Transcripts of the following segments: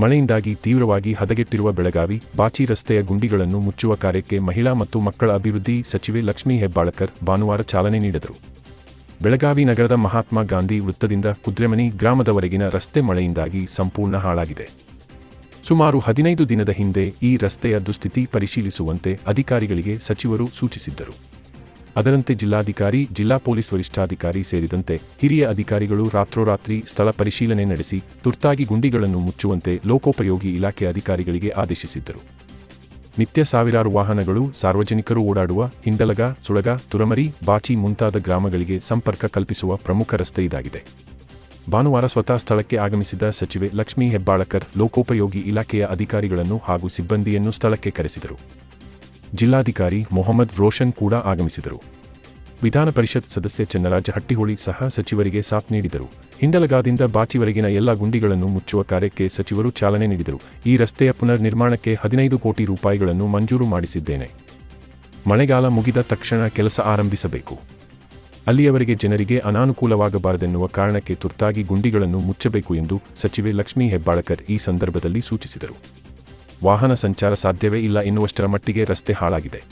ಮಳೆಯಿಂದಾಗಿ ತೀವ್ರವಾಗಿ ಹದಗೆಟ್ಟಿರುವ ಬೆಳಗಾವಿ, ಬಾಚಿ ರಸ್ತೆಯ ಗುಂಡಿಗಳನ್ನು ಮುಚ್ಚುವ ಕಾರ್ಯಕ್ಕೆ ಮಹಿಳಾ ಮತ್ತು ಮಕ್ಕಳ ಅಭಿವೃದ್ಧಿ ಸಚಿವೆ ಲಕ್ಷ್ಮೀ ಹೆಬ್ಬಾಳಕರ್ ಭಾನುವಾರ ಚಾಲನೆ ನೀಡಿದರು. ಬೆಳಗಾವಿ ನಗರದ ಮಹಾತ್ಮ ಗಾಂಧಿ ವೃತ್ತದಿಂದ ಕುದ್ರೆಮನಿ ಗ್ರಾಮದವರೆಗಿನ ರಸ್ತೆ ಮಳೆಯಿಂದಾಗಿ ಸಂಪೂರ್ಣ ಹಾಳಾಗಿದೆ. ಸುಮಾರು ಹದಿನೈದು ದಿನದ ಹಿಂದೆ ಈ ರಸ್ತೆಯ ದುಸ್ಥಿತಿ ಪರಿಶೀಲಿಸುವಂತೆ ಅಧಿಕಾರಿಗಳಿಗೆ ಸಚಿವರು ಸೂಚಿಸಿದ್ದರು. ಅದರಂತೆ ಜಿಲ್ಲಾಧಿಕಾರಿ, ಜಿಲ್ಲಾ ಪೊಲೀಸ್ ವರಿಷ್ಠಾಧಿಕಾರಿ ಸೇರಿದಂತೆ ಹಿರಿಯ ಅಧಿಕಾರಿಗಳು ರಾತ್ರೋರಾತ್ರಿ ಸ್ಥಳ ಪರಿಶೀಲನೆ ನಡೆಸಿ ತುರ್ತಾಗಿ ಗುಂಡಿಗಳನ್ನು ಮುಚ್ಚುವಂತೆ ಲೋಕೋಪಯೋಗಿ ಇಲಾಖೆ ಅಧಿಕಾರಿಗಳಿಗೆ ಆದೇಶಿಸಿದ್ದರು. ನಿತ್ಯ ಸಾವಿರಾರು ವಾಹನಗಳು, ಸಾರ್ವಜನಿಕರು ಓಡಾಡುವ ಹಿಂಡಲಗ, ಸುಳಗ, ತುರಮರಿ, ಬಾಚಿ ಮುಂತಾದ ಗ್ರಾಮಗಳಿಗೆ ಸಂಪರ್ಕ ಕಲ್ಪಿಸುವ ಪ್ರಮುಖ ರಸ್ತೆ ಇದಾಗಿದೆ. ಭಾನುವಾರ ಸ್ವತಃ ಸ್ಥಳಕ್ಕೆ ಆಗಮಿಸಿದ ಸಚಿವೆ ಲಕ್ಷ್ಮೀ ಹೆಬ್ಬಾಳಕರ್ ಲೋಕೋಪಯೋಗಿ ಇಲಾಖೆಯ ಅಧಿಕಾರಿಗಳನ್ನು ಹಾಗೂ ಸಿಬ್ಬಂದಿಯನ್ನು ಸ್ಥಳಕ್ಕೆ ಕರೆಸಿದರು. ಜಿಲ್ಲಾಧಿಕಾರಿ ಮೊಹಮ್ಮದ್ ರೋಷನ್ ಕೂಡ ಆಗಮಿಸಿದರು. ವಿಧಾನ ಪರಿಷತ್ ಸದಸ್ಯ ಚನ್ನರಾಜ ಹಟ್ಟಿಹೊಳಿ ಸಹ ಸಚಿವರಿಗೆ ಸಾಥ್ ನೀಡಿದರು. ಹಿಂಡಲಗಾದಿಂದ ಬಾಚಿವರೆಗಿನ ಎಲ್ಲ ಗುಂಡಿಗಳನ್ನು ಮುಚ್ಚುವ ಕಾರ್ಯಕ್ಕೆ ಸಚಿವರು ಚಾಲನೆ ನೀಡಿದರು. ಈ ರಸ್ತೆಯ ಪುನರ್ ನಿರ್ಮಾಣಕ್ಕೆ ಹದಿನೈದು ಕೋಟಿ ರೂಪಾಯಿಗಳನ್ನು ಮಂಜೂರು ಮಾಡಿಸಿದ್ದೇನೆ. ಮಳೆಗಾಲ ಮುಗಿದ ತಕ್ಷಣ ಕೆಲಸ ಆರಂಭಿಸಬೇಕು. ಅಲ್ಲಿಯವರೆಗೆ ಜನರಿಗೆ ಅನಾನುಕೂಲವಾಗಬಾರದೆನ್ನುವ ಕಾರಣಕ್ಕೆ ತುರ್ತಾಗಿ ಗುಂಡಿಗಳನ್ನು ಮುಚ್ಚಬೇಕು ಎಂದು ಸಚಿವೆ ಲಕ್ಷ್ಮೀ ಹೆಬ್ಬಾಳಕರ್ ಈ ಸಂದರ್ಭದಲ್ಲಿ ಸೂಚಿಸಿದರು. ವಾಹನ ಸಂಚಾರ ಸಾಧ್ಯವೇ ಇಲ್ಲ ಎನ್ನುವಷ್ಟರ ಮಟ್ಟಿಗೆ ರಸ್ತೆ ಹಾಳಾಗಿದೆ.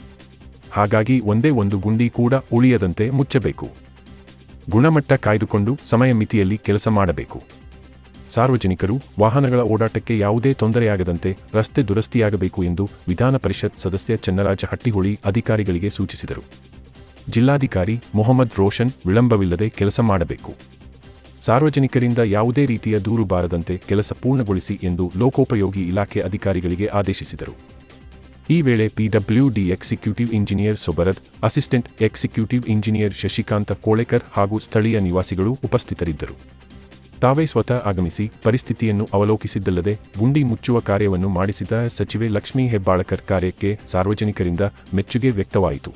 ಹಾಗಾಗಿ ಒಂದೇ ಒಂದು ಗುಂಡಿ ಕೂಡ ಉಳಿಯದಂತೆ ಮುಚ್ಚಬೇಕು. ಗುಣಮಟ್ಟ ಕಾಯ್ದುಕೊಂಡು ಸಮಯ ಮಿತಿಯಲ್ಲಿ ಕೆಲಸ ಮಾಡಬೇಕು. ಸಾರ್ವಜನಿಕರು ವಾಹನಗಳ ಓಡಾಟಕ್ಕೆ ಯಾವುದೇ ತೊಂದರೆಯಾಗದಂತೆ ರಸ್ತೆ ದುರಸ್ತಿಯಾಗಬೇಕು ಎಂದು ವಿಧಾನ ಪರಿಷತ್ ಸದಸ್ಯ ಚೆನ್ನರಾಜ ಹಟ್ಟಿಹೊಳಿ ಅಧಿಕಾರಿಗಳಿಗೆ ಸೂಚಿಸಿದರು. ಜಿಲ್ಲಾಧಿಕಾರಿ ಮೊಹಮ್ಮದ್ ರೋಷನ್ ವಿಳಂಬವಿಲ್ಲದೆ ಕೆಲಸ ಮಾಡಬೇಕು. ಸಾರ್ವಜನಿಕರಿಂದ ಯಾವುದೇ ರೀತಿಯ ದೂರು ಬಾರದಂತೆ ಕೆಲಸ ಪೂರ್ಣಗೊಳಿಸಿ ಎಂದು ಲೋಕೋಪಯೋಗಿ ಇಲಾಖೆ ಅಧಿಕಾರಿಗಳಿಗೆ ಆದೇಶಿಸಿದರು. ಈ ವೇಳೆ PWD executive engineer Sobarad, assistant executive engineer Shashikanta Kolekar ಹಾಗೂ ಸ್ಥಳೀಯ ನಿವಾಸಿಗಳು ಉಪಸ್ಥಿತರಿದ್ದರು. ತಾವೇ ಸ್ವತಃ ಆಗಮಿಸಿ ಪರಿಸ್ಥಿತಿಯನ್ನು ಅವಲೋಕಿಸಿದ್ದಲ್ಲದೆ ಗುಂಡಿ ಮುಚ್ಚುವ ಕಾರ್ಯವನ್ನು ಮಾಡಿಸಿದ ಸಚಿವೆ ಲಕ್ಷ್ಮೀ ಹೆಬ್ಬಾಳಕರ್ ಕಾರ್ಯಕ್ಕೆ ಸಾರ್ವಜನಿಕರಿಂದ ಮೆಚ್ಚುಗೆ ವ್ಯಕ್ತವಾಯಿತು.